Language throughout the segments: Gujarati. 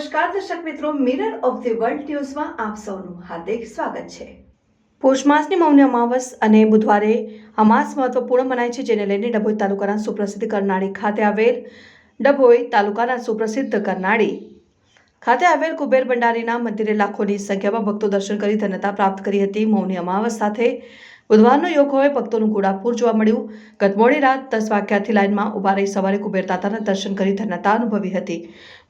નમસ્કાર, દર્શક મિત્રો મિરર ઓફ ધી વર્લ્ડ ન્યૂઝમાં આપ સૌનું હાર્દિક સ્વાગત છે. પોષ માસની મૌની અમાવસ અને બુધવારે અમાસ મહત્વપૂર્ણ મનાય છે, જેને લઈને ડભોઈ તાલુકાના સુપ્રસિદ્ધ કરનાળી ખાતે આવેલ ડભોઈ તાલુકાના સુપ્રસિદ્ધ કરનાળી ખાતે આવેલ કુબેર ભંડારીના મંદિરે લાખોની સંખ્યામાં ભક્તો દર્શન કરી ધન્યતા પ્રાપ્ત કરી હતી. મૌની અમાવસ સાથે બુધવારનો યોગ હોય ભક્તોનું ઘોડાપુર જોવા મળ્યું. ગત મોડી રાત દસ વાગ્યાથી લાઇનમાં ઊભા રહી સવારે કુબેર તાતાના દર્શન કરી ધન્યતા અનુભવી હતી.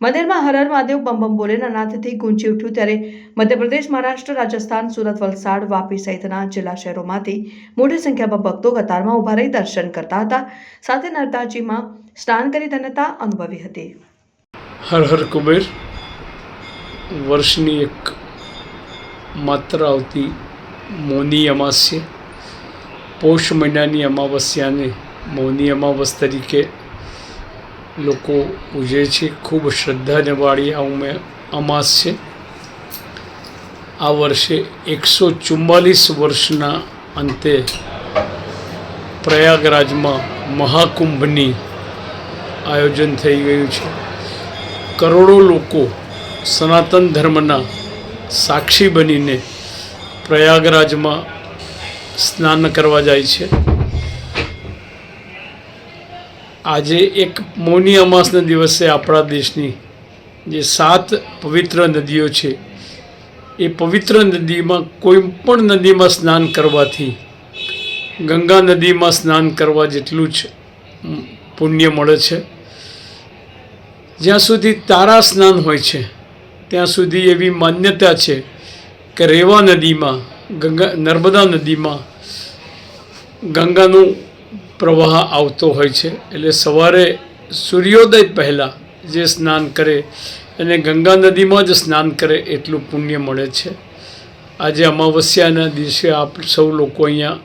મંદિરમાં હર હર મહાદેવ બમ બમ બોલેના નાદથી ગુંજી ઉઠ્યું ત્યારે મધ્યપ્રદેશ, મહારાષ્ટ્ર, રાજસ્થાન, સુરત, વલસાડ, વાપી સહિતના જિલ્લા શહેરોમાંથી મોટી સંખ્યામાં ભક્તો કતારમાં ઊભા રહી દર્શન કરતા હતા. સાથે નર્મદાજીમાં સ્નાન કરી ધન્યતા અનુભવી હતી. હર હર કુબેર. વર્ષની એક માત્ર આવતી મોની અમાસ્ય. પૌષ મહિનાની અમાવસ્યાને મૌની અમાવસ તરીકે લોકો ઉજવે છે. ખૂબ શ્રદ્ધાને વાળી આ ઉમે અમાસ છે. આ વર્ષે એકસો ચુમ્માલીસ વર્ષના અંતે પ્રયાગરાજમાં મહાકુંભની આયોજન થઈ ગયું છે. કરોડો લોકો સનાતન ધર્મના સાક્ષી બનીને પ્રયાગરાજમાં સ્નાન કરવા જાય છે. આજે એક મૌની અમાસના દિવસે આપણા દેશની જે સાત પવિત્ર નદીઓ છે, એ પવિત્ર નદીમાં કોઈ પણ નદીમાં સ્નાન કરવાથી, ગંગા નદીમાં સ્નાન કરવા જેટલું જ પુણ્ય મળે છે. જ્યાં સુધી તારા સ્નાન હોય છે, ત્યાં સુધી એવી માન્યતા છે કે રેવા નદીમાં ગંગા, નર્મદા નદીમાં ગંગાનું પ્રવાહ આવતો હોય છે. એટલે સવારે સૂર્યોદય પહેલાં જે સ્નાન કરે અને ગંગા નદીમાં જ સ્નાન કરે એટલું પુણ્ય મળે છે. આજે અમાવસ્યાના દિવસે આપ સૌ લોકો અહીંયા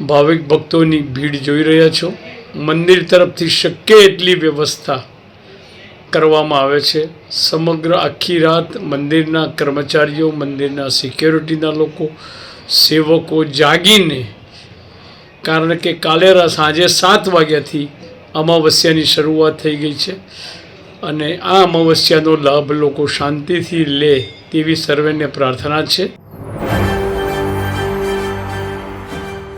ભાવિક ભક્તોની ભીડ જોઈ રહ્યા છો. મંદિર તરફથી શક્ય એટલી વ્યવસ્થા કરવામાં આવે છે. સમગ્ર આખી રાત મંદિરના કર્મચારીઓ, મંદિરના સિક્યોરિટીના લોકો, સેવકો જાગીને, કારણ કે કાલેરા સાંજે સાત વાગ્યાથી અમાવસ્યાની શરૂઆત થઈ ગઈ છે અને આ અમાવસ્યાનો લાભ લોકો શાંતિથી લે તેવી સર્વેને પ્રાર્થના છે.